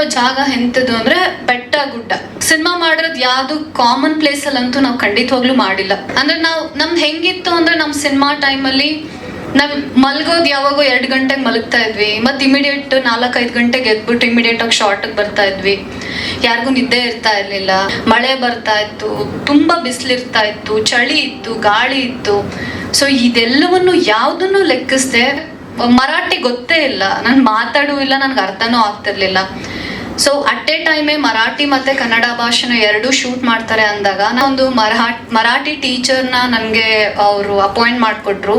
ಮಾಡಿರೋ ಜಾಗ ಎಂತದ್ದು ಅಂದ್ರೆ ಬೆಟ್ಟ ಗುಡ್ಡ. ಸಿನಿಮಾ ಮಾಡಿರೋದು ಯಾವ್ದು ಕಾಮನ್ ಪ್ಲೇಸ್ ಅಲ್ಲಂತೂ ನಾವು ಖಂಡಿತವಾಗ್ಲೂ ಮಾಡಿಲ್ಲ. ಅಂದ್ರೆ ನಾವು, ನಮ್ದು ಹೆಂಗಿತ್ತು ಅಂದ್ರೆ ನಮ್ಮ ಸಿನಿಮಾ ಟೈಮಲ್ಲಿ ನಾವ್ ಮಲ್ಗೋದ್ ಯಾವಾಗೋ ಎರಡು ಗಂಟೆಗೆ ಮಲಗ್ತಾ ಇದ್ವಿ. ಮತ್ತೆ ಇಮಿಡಿಯೇಟ್ ನಾಲ್ಕೈದು ಗಂಟೆಗೆ ಎದ್ಬಿಟ್ಟು ಇಮಿಡಿಯೇಟ್ ಆಗಿ ಶಾರ್ಟ್ ಬರ್ತಾ ಇದ್ವಿ. ಯಾರಿಗೂ ನಿದ್ದೆ ಇರ್ತಾ ಇರ್ಲಿಲ್ಲ. ಮಳೆ ಬರ್ತಾ ಇತ್ತು. ತುಂಬಾ ಬಿಸಿಲಿರ್ತಾ ಇತ್ತು. ಚಳಿ ಇತ್ತು, ಗಾಳಿ ಇತ್ತು. ಸೊ ಇದೆಲ್ಲವನ್ನು ಯಾವ್ದನ್ನು ಲೆಕ್ಕಿಸ್ದೆ, ಮರಾಠಿ ಗೊತ್ತೇ ಇಲ್ಲ. ನಾನು ಮಾತಾಡೂ ಇಲ್ಲ, ನನ್ಗೆ ಅರ್ಥನೂ ಆಗ್ತಿರ್ಲಿಲ್ಲ. ಸೊ ಅಟ್ ಎ ಟೈಮೇ ಮರಾಠಿ ಮತ್ತೆ ಕನ್ನಡ ಭಾಷೆನ ಎರಡೂ ಶೂಟ್ ಮಾಡ್ತಾರೆ ಅಂದಾಗ ನಾನೊಂದು ಮರಾಠಿ ಮರಾಠಿ ಟೀಚರ್ನ ನನಗೆ ಅವರು ಅಪಾಯಿಂಟ್ ಮಾಡಿಕೊಟ್ರು.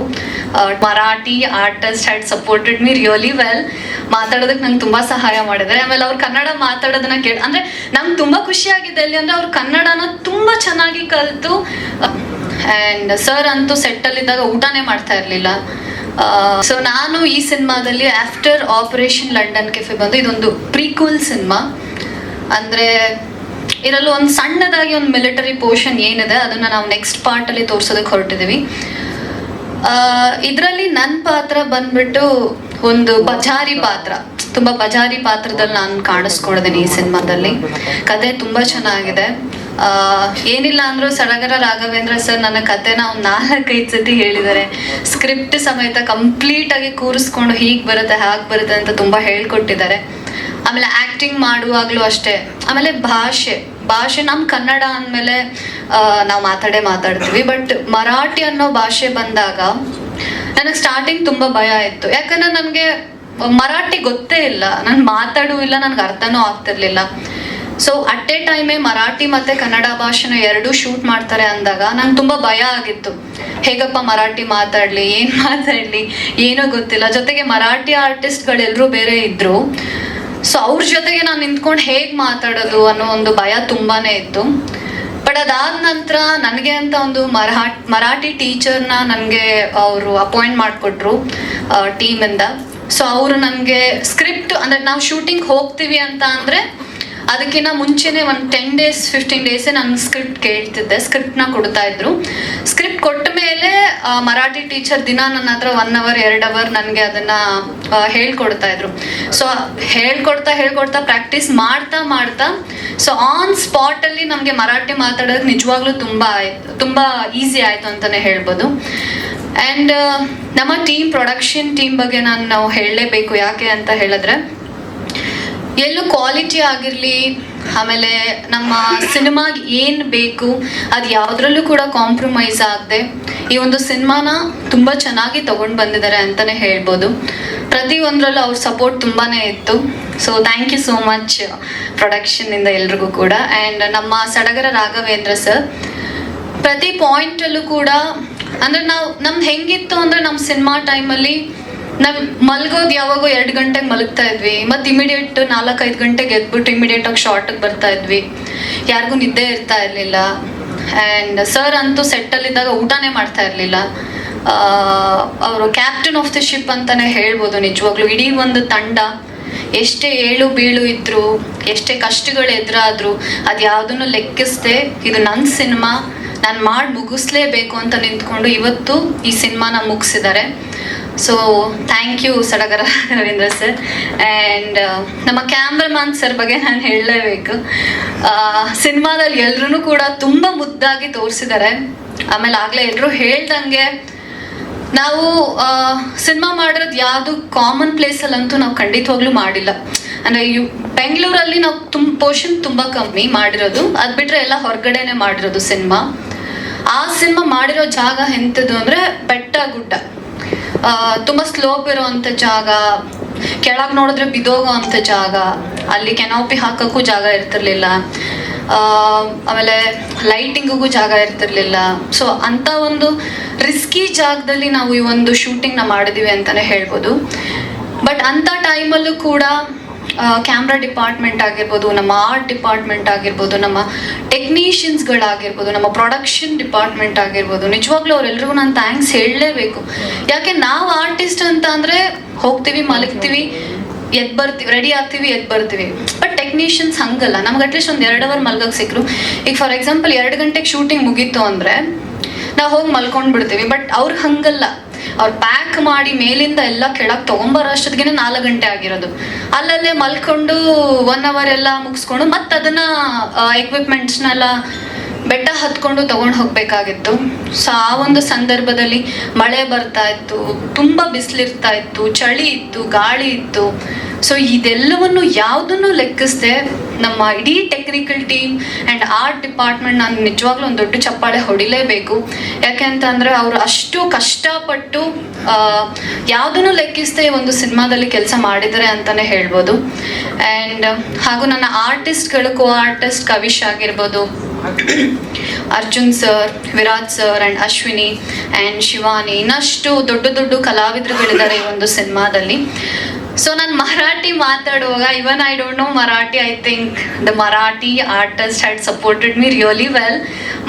Marathi artist had supported me really well ಮಾತಾಡೋದಕ್ಕೆ ನಂಗೆ ತುಂಬಾ ಸಹಾಯ ಮಾಡಿದ್ದಾರೆ. ಆಮೇಲೆ ಅವ್ರು ಕನ್ನಡ ಮಾತಾಡೋದನ್ನ ಕೇಳಿ, ಅಂದ್ರೆ ನಂಗೆ ತುಂಬಾ ಖುಷಿ ಆಗಿದೆ ಎಲ್ಲಿ ಅಂದ್ರೆ ಅವ್ರು ಕನ್ನಡನ ತುಂಬಾ ಚೆನ್ನಾಗಿ ಕಲಿತು. ಆ್ಯಂಡ್ ಸರ್ ಅಂತೂ ಸೆಟ್ಟಲ್ಲಿದ್ದಾಗ ಊಟನೇ ಮಾಡ್ತಾ ಇರಲಿಲ್ಲ. ಸೊ ನಾನು ಈ ಸಿನಿಮಾದಲ್ಲಿ ಆಫ್ಟರ್ ಆಪರೇಷನ್ ಲಂಡನ್ ಕೆಫೆ ಬಂದು ಇದೊಂದು ಪ್ರೀಕ್ವಲ್ ಸಿನಿಮಾ. ಅಂದರೆ ಇದರಲ್ಲಿ ಒಂದು ಸಣ್ಣದಾಗಿ ಒಂದು ಮಿಲಿಟರಿ ಪೋರ್ಷನ್ ಏನಿದೆ, ಅದನ್ನು ನಾವು ನೆಕ್ಸ್ಟ್ ಪಾರ್ಟಲ್ಲಿ ತೋರಿಸೋದಕ್ಕೆ ಹೊರಟಿದ್ದೀವಿ. ಇದರಲ್ಲಿ ನನ್ನ ಪಾತ್ರ ಬಂದ್ಬಿಟ್ಟು ಒಂದು ಬಜಾರಿ ಪಾತ್ರ. ತುಂಬಾ ಬಜಾರಿ ಪಾತ್ರದಲ್ಲಿ ನಾನು ಕಾಣಿಸ್ಕೊಳ್ದೇನೆ ಈ ಸಿನಿಮಾದಲ್ಲಿ. ಕತೆ ತುಂಬಾ ಚೆನ್ನಾಗಿದೆ. ಏನಿಲ್ಲ ಅಂದ್ರು ಸಡಗರ ರಾಘವೇಂದ್ರ ಸರ್ ನನ್ನ ಕತೆನ ಒಂದು ನಾಲ್ಕೈದು ಸತಿ ಹೇಳಿದ್ದಾರೆ. ಸ್ಕ್ರಿಪ್ಟ್ ಸಮೇತ ಕಂಪ್ಲೀಟ್ ಆಗಿ ಕೂರಿಸ್ಕೊಂಡು ಹೀಗೆ ಬರುತ್ತೆ, ಹಾಗೆ ಬರುತ್ತೆ ಅಂತ ತುಂಬಾ ಹೇಳ್ಕೊಟ್ಟಿದ್ದಾರೆ. ಆಮೇಲೆ ಆಕ್ಟಿಂಗ್ ಮಾಡುವಾಗ್ಲೂ ಅಷ್ಟೇ. ಆಮೇಲೆ ಭಾಷೆ ಭಾಷೆ ನಮ್ಮ ಕನ್ನಡ ಅಂದಮೇಲೆ ನಾವು ಮಾತಾಡೇ ಮಾತಾಡ್ತೀವಿ. ಬಟ್ ಮರಾಠಿ ಅನ್ನೋ ಭಾಷೆ ಬಂದಾಗ ನನಗೆ ಸ್ಟಾರ್ಟಿಂಗ್ ತುಂಬಾ ಭಯ ಇತ್ತು. ಯಾಕಂದ್ರೆ ನನಗೆ ಮರಾಠಿ ಗೊತ್ತೇ ಇಲ್ಲ. ನಾನು ಮಾತಾಡೂ ಇಲ್ಲ, ನನ್ಗೆ ಅರ್ಥನೂ ಆಗ್ತಿರ್ಲಿಲ್ಲ. ಸೊ ಅಟ್ ಎ ಟೈಮೇ ಮರಾಠಿ ಮತ್ತೆ ಕನ್ನಡ ಭಾಷೆನ ಎರಡೂ ಶೂಟ್ ಮಾಡ್ತಾರೆ ಅಂದಾಗ ನಂಗೆ ತುಂಬಾ ಭಯ ಆಗಿತ್ತು. ಹೇಗಪ್ಪ ಮರಾಠಿ ಮಾತಾಡ್ಲಿ, ಏನು ಮಾತಾಡಲಿ, ಏನೋ ಗೊತ್ತಿಲ್ಲ. ಜೊತೆಗೆ ಮರಾಠಿ ಆರ್ಟಿಸ್ಟ್ಗಳೆಲ್ಲರೂ ಬೇರೆ ಇದ್ರು. ಸೊ ಅವ್ರ ಜೊತೆಗೆ ನಾನು ನಿಂತ್ಕೊಂಡು ಹೇಗೆ ಮಾತಾಡೋದು ಅನ್ನೋ ಒಂದು ಭಯ ತುಂಬಾನೇ ಇತ್ತು. ಬಟ್ ಅದಾದ ನಂತರ ನನಗೆ ಅಂತ ಒಂದು ಮರಾಠಿ ಮರಾಠಿ ಟೀಚರ್ನ ನನಗೆ ಅವರು ಅಪಾಯಿಂಟ್ ಮಾಡಿಕೊಟ್ರು ಟೀಮಿಂದ ಸೊ ಅವರು ನನಗೆ ಸ್ಕ್ರಿಪ್ಟ್ ಅಂದರೆ ನಾವು ಶೂಟಿಂಗ್ ಹೋಗ್ತೀವಿ ಅಂತ ಅಂದ್ರೆ ಅದಕ್ಕಿಂತ ಮುಂಚೆನೆ ಒಂದು ಟೆನ್ ಡೇಸ್ ಫಿಫ್ಟೀನ್ ಡೇಸೇ ನಾನು ಸ್ಕ್ರಿಪ್ಟ್ ಕೇಳ್ತಿದ್ದೆ. ಸ್ಕ್ರಿಪ್ಟ್ನ ಕೊಡ್ತಾ ಇದ್ರು. ಸ್ಕ್ರಿಪ್ಟ್ ಕೊಟ್ಟ ಮೇಲೆ ಮರಾಠಿ ಟೀಚರ್ ದಿನ ನನ್ನ ಹತ್ರ ಒನ್ ಅವರ್ ಎರಡು ಅವರ್ ನನಗೆ ಅದನ್ನ ಹೇಳ್ಕೊಡ್ತಾ ಇದ್ರು. ಸೊ ಹೇಳ್ಕೊಡ್ತಾ ಹೇಳ್ಕೊಡ್ತಾ ಪ್ರಾಕ್ಟೀಸ್ ಮಾಡ್ತಾ ಮಾಡ್ತಾ ಸೊ ಆನ್ ಸ್ಪಾಟ್ ಅಲ್ಲಿ ನಮಗೆ ಮರಾಠಿ ಮಾತಾಡೋದು ನಿಜವಾಗ್ಲೂ ತುಂಬಾ ಆಯ್ತು, ತುಂಬಾ ಈಸಿ ಆಯ್ತು ಅಂತಾನೆ ಹೇಳ್ಬೋದು. ಆ್ಯಂಡ್ ನಮ್ಮ ಟೀಮ್ ಪ್ರೊಡಕ್ಷನ್ ಟೀಮ್ ಬಗ್ಗೆ ನಾನು ನಾವು ಹೇಳಲೇಬೇಕು ಯಾಕೆ ಅಂತ ಹೇಳಿದ್ರೆ ಎಲ್ಲೂ ಕ್ವಾಲಿಟಿ ಆಗಿರಲಿ, ಆಮೇಲೆ ನಮ್ಮ ಸಿನಿಮಾಗೆ ಏನು ಬೇಕು, ಅದು ಯಾವುದ್ರಲ್ಲೂ ಕೂಡ ಕಾಂಪ್ರಮೈಸ್ ಆಗದೆ, ಈ ಒಂದು ಸಿನಿಮಾನ ತುಂಬ ಚೆನ್ನಾಗಿ ತಗೊಂಡು ಬಂದಿದ್ದಾರೆ ಅಂತಲೇ ಹೇಳ್ಬೋದು. ಪ್ರತಿಯೊಂದರಲ್ಲೂ ಅವ್ರ ಸಪೋರ್ಟ್ ತುಂಬಾ ಇತ್ತು. So thank you so much ಪ್ರೊಡಕ್ಷನ್ನಿಂದ ಎಲ್ರಿಗೂ ಕೂಡ. ಆ್ಯಂಡ್ ನಮ್ಮ ಸಡಗರ ರಾಘವೇಂದ್ರ ಸರ್ ಪ್ರತಿ ಪಾಯಿಂಟಲ್ಲೂ ಕೂಡ, ಅಂದ್ರೆ ನಾವು ನಮ್ದು ಹೆಂಗಿತ್ತು ಅಂದ್ರೆ ನಮ್ಮ ಸಿನಿಮಾ ಟೈಮಲ್ಲಿ ನಾವ್ ಮಲ್ಗೋದ್ ಯಾವಾಗೋ ಎರಡು ಗಂಟೆಗೆ ಮಲಗ್ತಾ ಇದ್ವಿ. ಮತ್ತೆ ಇಮಿಡಿಯೇಟ್ ನಾಲ್ಕೈದು ಗಂಟೆಗೆ ಎದ್ಬಿಟ್ಟು ಇಮಿಡಿಯೇಟ್ ಆಗಿ ಶಾರ್ಟ್ ಬರ್ತಾ ಇದ್ವಿ. ಯಾರಿಗೂ ನಿದ್ದೆ ಇರ್ತಾ ಇರ್ಲಿಲ್ಲ. ಆ್ಯಂಡ್ ಸರ್ ಅಂತೂ ಸೆಟ್ಟಲ್ಲಿದ್ದಾಗ ಊಟನೇ ಮಾಡ್ತಾ ಇರಲಿಲ್ಲ. ಅವರು ಕ್ಯಾಪ್ಟನ್ ಆಫ್ ದ ಶಿಪ್ ಅಂತಾನೆ ಹೇಳ್ಬೋದು ನಿಜವಾಗ್ಲೂ. ಇಡೀ ಒಂದು ತಂಡ ಎಷ್ಟೇ ಏಳು ಬೀಳು ಇದ್ರು, ಎಷ್ಟೇ ಕಷ್ಟಗಳು ಎದುರಾದ್ರು, ಅದು ಯಾವುದನ್ನು ಲೆಕ್ಕಿಸ್ದೆ ಇದು ನನ್ನ ಸಿನಿಮಾ, ನಾನು ಮಾಡಿ ಮುಗಿಸ್ಲೇಬೇಕು ಅಂತ ನಿಂತ್ಕೊಂಡು ಇವತ್ತು ಈ ಸಿನಿಮಾನ ಮುಗಿಸಿದ್ದಾರೆ. So thank you Sadagara Ravindra sir and ನಮ್ಮ ಕ್ಯಾಮ್ರಾಮನ್ ಸರ್ ಬಗ್ಗೆ ನಾನು ಹೇಳಲೇಬೇಕು. ಸಿನಿಮಾದಲ್ಲಿ ಎಲ್ಲರೂ ಕೂಡ ತುಂಬ ಮುದ್ದಾಗಿ ತೋರಿಸಿದ್ದಾರೆ ಆಮೇಲೆ ಆಗಲೇ ಎಲ್ಲರೂ ಹೇಳ್ದಂಗೆ ನಾವು ಸಿನಿಮಾ ಮಾಡಿರೋದು ಯಾವುದು ಕಾಮನ್ ಪ್ಲೇಸಲ್ಲಂತೂ ನಾವು ಖಂಡಿತವಾಗ್ಲೂ ಮಾಡಿಲ್ಲ. ಅಂದರೆ ಯು, ಬೆಂಗಳೂರಲ್ಲಿ ನಾವು ತುಂಬ ಪೋರ್ಷನ್ ತುಂಬ ಕಮ್ಮಿ ಮಾಡಿರೋದು. ಅದು ಬಿಟ್ಟರೆ ಎಲ್ಲ ಹೊರಗಡೆನೆ ಮಾಡಿರೋದು ಸಿನಿಮಾ. ಆ ಸಿನಿಮಾ ಮಾಡಿರೋ ಜಾಗ ಎಂಥದ್ದು ಅಂದರೆ ಬೆಟ್ಟ ಗುಡ್ಡ. ತುಂಬ ಸ್ಲೋಪ್ ಇರೋವಂಥ ಜಾಗ, ಕೆಳಗೆ ನೋಡಿದ್ರೆ ಬಿದೋಗೋ ಅಂಥ ಜಾಗ, ಅಲ್ಲಿ ಕೆನೋಪಿ ಹಾಕೋಕ್ಕೂ ಜಾಗ ಇರ್ತಿರ್ಲಿಲ್ಲ. ಆಮೇಲೆ ಲೈಟಿಂಗಿಗೂ ಜಾಗ ಇರ್ತಿರ್ಲಿಲ್ಲ. ಸೊ ಅಂತ ಒಂದು ರಿಸ್ಕಿ ಜಾಗದಲ್ಲಿ ನಾವು ಈ ಒಂದು ಶೂಟಿಂಗ್ನ ಮಾಡಿದೀವಿ ಅಂತಾನೆ ಹೇಳ್ಬೋದು. ಬಟ್ ಅಂಥ ಟೈಮಲ್ಲೂ ಕೂಡ ಕ್ಯಾಮ್ರಾ ಡಿಪಾರ್ಟ್ಮೆಂಟ್ ಆಗಿರ್ಬೋದು, ನಮ್ಮ ಆರ್ಟ್ ಡಿಪಾರ್ಟ್ಮೆಂಟ್ ಆಗಿರ್ಬೋದು, ನಮ್ಮ ಟೆಕ್ನಿಷಿಯನ್ಸ್ಗಳಾಗಿರ್ಬೋದು ನಮ್ಮ ಪ್ರೊಡಕ್ಷನ್ ಡಿಪಾರ್ಟ್ಮೆಂಟ್ ಆಗಿರ್ಬೋದು, ನಿಜವಾಗ್ಲೂ ಅವರೆಲ್ರಿಗೂ ನಾನು ಥ್ಯಾಂಕ್ಸ್ ಹೇಳಲೇಬೇಕು. ಯಾಕೆ ನಾವು ಆರ್ಟಿಸ್ಟ್ ಅಂತ ಅಂದರೆ ಹೋಗ್ತೀವಿ, ಮಲಗ್ತೀವಿ, ಎದ್ ಬರ್ತೀವಿ ರೆಡಿ ಆಗ್ತೀವಿ, ಎದ್ ಬರ್ತೀವಿ. ಬಟ್ ಟೆಕ್ನಿಷಿಯನ್ಸ್ ಹಂಗಲ್ಲ. ನಮ್ಗೆ ಅಟ್ಲೀಸ್ಟ್ ಒಂದು ಎರಡು ಅವರ್ ಮಲ್ಗಕ್ಕೆ ಸಿಕ್ಕರು ಈಗ ಫಾರ್ ಎಕ್ಸಾಂಪಲ್ ಎರಡು ಗಂಟೆಗೆ ಶೂಟಿಂಗ್ ಮುಗೀತು ಅಂದರೆ ನಾವು ಹೋಗಿ ಮಲ್ಕೊಂಡು ಬಿಡ್ತೀವಿ ಬಟ್ ಅವ್ರಿಗೆ ಹಂಗಲ್ಲ. ಅವ್ರು ಪ್ಯಾಕ್ ಮಾಡಿ ಮೇಲಿಂದ ಎಲ್ಲ ಕೆಳಗೆ ತಗೊಂಬರೋ ಅಷ್ಟೊತ್ತಿಗೆ ನಾಲ್ಕು ಗಂಟೆ ಆಗಿರೋದು. ಅಲ್ಲಲ್ಲೇ ಮಲ್ಕೊಂಡು ಒನ್ ಅವರ್ ಎಲ್ಲ ಮುಗಿಸ್ಕೊಂಡು ಮತ್ತೆ ಅದನ್ನ ಎಕ್ವಿಪ್ಮೆಂಟ್ಸ್ನೆಲ್ಲ ಬೆಟ್ಟ ಹತ್ಕೊಂಡು ತಗೊಂಡು ಹೋಗ್ಬೇಕಾಗಿತ್ತು. ಸೊ, ಆ ಒಂದು ಸಂದರ್ಭದಲ್ಲಿ ಮಳೆ ಬರ್ತಾ ಇತ್ತು, ತುಂಬ ಬಿಸಿಲಿರ್ತಾ ಇತ್ತು, ಚಳಿ ಇತ್ತು, ಗಾಳಿ ಇತ್ತು. ಸೊ ಇದೆಲ್ಲವನ್ನು ಯಾವುದನ್ನು ಲೆಕ್ಕಿಸದೆ ನಮ್ಮ ಇಡೀ technical team and art department ನಾನು ನಿಜವಾಗ್ಲೂ ಒಂದು ದೊಡ್ಡ ಚಪ್ಪಾಳೆ ಹೊಡಿಲೇಬೇಕು. ಯಾಕೆ ಅಂತಂದರೆ ಅವರು ಅಷ್ಟು ಕಷ್ಟಪಟ್ಟು ಯಾವುದನ್ನು ಲೆಕ್ಕಿಸದೆ ಒಂದು ಸಿನಿಮಾದಲ್ಲಿ ಕೆಲಸ ಮಾಡಿದರೆ ಅಂತಲೇ ಹೇಳ್ಬೋದು. ಆ್ಯಂಡ್ ಹಾಗೂ ನನ್ನ ಆರ್ಟಿಸ್ಟ್ಗಳು ಕೋ ಆರ್ಟಿಸ್ಟ್ ಕವಿಶ್ ಆಗಿರ್ಬೋದು Arjun sir, Viraj sir and Ashwini and Shivani, ಇನ್ನಷ್ಟು ದೊಡ್ಡ ದೊಡ್ಡ ಕಲಾವಿದರುಗಳಿದ್ದಾರೆ ಈ ಒಂದು ಸಿನಿಮಾದಲ್ಲಿ. ಸೊ ನಾನು ಮರಾಠಿ ಮಾತಾಡುವಾಗ even I don't know Marathi I think the Marathi artist had supported me really well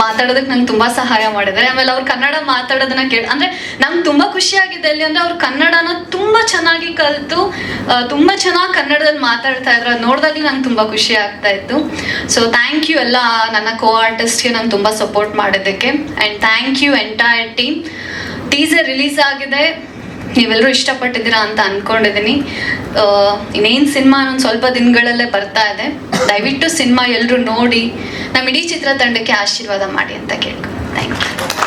ಮಾತಾಡೋದಕ್ಕೆ ನಂಗೆ ತುಂಬ ಸಹಾಯ ಮಾಡಿದ್ದಾರೆ. ಆಮೇಲೆ ಅವ್ರು ಕನ್ನಡ ಮಾತಾಡೋದನ್ನ ಕೇಳಿ, ಅಂದರೆ ನಂಗೆ ತುಂಬ ಖುಷಿಯಾಗಿದೆ ಅಲ್ಲಿ. ಅಂದರೆ ಅವ್ರು ಕನ್ನಡನ ತುಂಬ ಚೆನ್ನಾಗಿ ಕಲಿತು ತುಂಬ ಚೆನ್ನಾಗಿ ಕನ್ನಡದಲ್ಲಿ ಮಾತಾಡ್ತಾ ಇದ್ರು. ಅದು ನೋಡಿದಾಗಲೂ ನಂಗೆ ತುಂಬ ಖುಷಿ ಆಗ್ತಾ ಇತ್ತು. ಸೊ ಥ್ಯಾಂಕ್ ಯು ಎಲ್ಲ ನನ್ನ ಕೋ ಆರ್ಟಿಸ್ಟ್ಗೆ ನಂಗೆ ತುಂಬ ಸಪೋರ್ಟ್ ಮಾಡಿದ್ದಕ್ಕೆ. And thank you entire team teaser release ಆಗಿದೆ. ನೀವೆಲ್ಲರೂ ಇಷ್ಟಪಟ್ಟಿದ್ದೀರಾ ಅಂತ ಅನ್ಕೊಂಡಿದ್ದೀನಿ. ಇನ್ನೇನು ಸಿನಿಮಾ ಒಂದು ಸ್ವಲ್ಪ ದಿನಗಳಲ್ಲೇ ಬರ್ತಾ ಇದೆ. ದಯವಿಟ್ಟು ಸಿನಿಮಾ ಎಲ್ಲರೂ ನೋಡಿ ನಮ್ಮ ಇಡೀ ಚಿತ್ರತಂಡಕ್ಕೆ ಆಶೀರ್ವಾದ ಮಾಡಿ ಅಂತ ಕೇಳ್ಕೊಂಡು ಥ್ಯಾಂಕ್ ಯು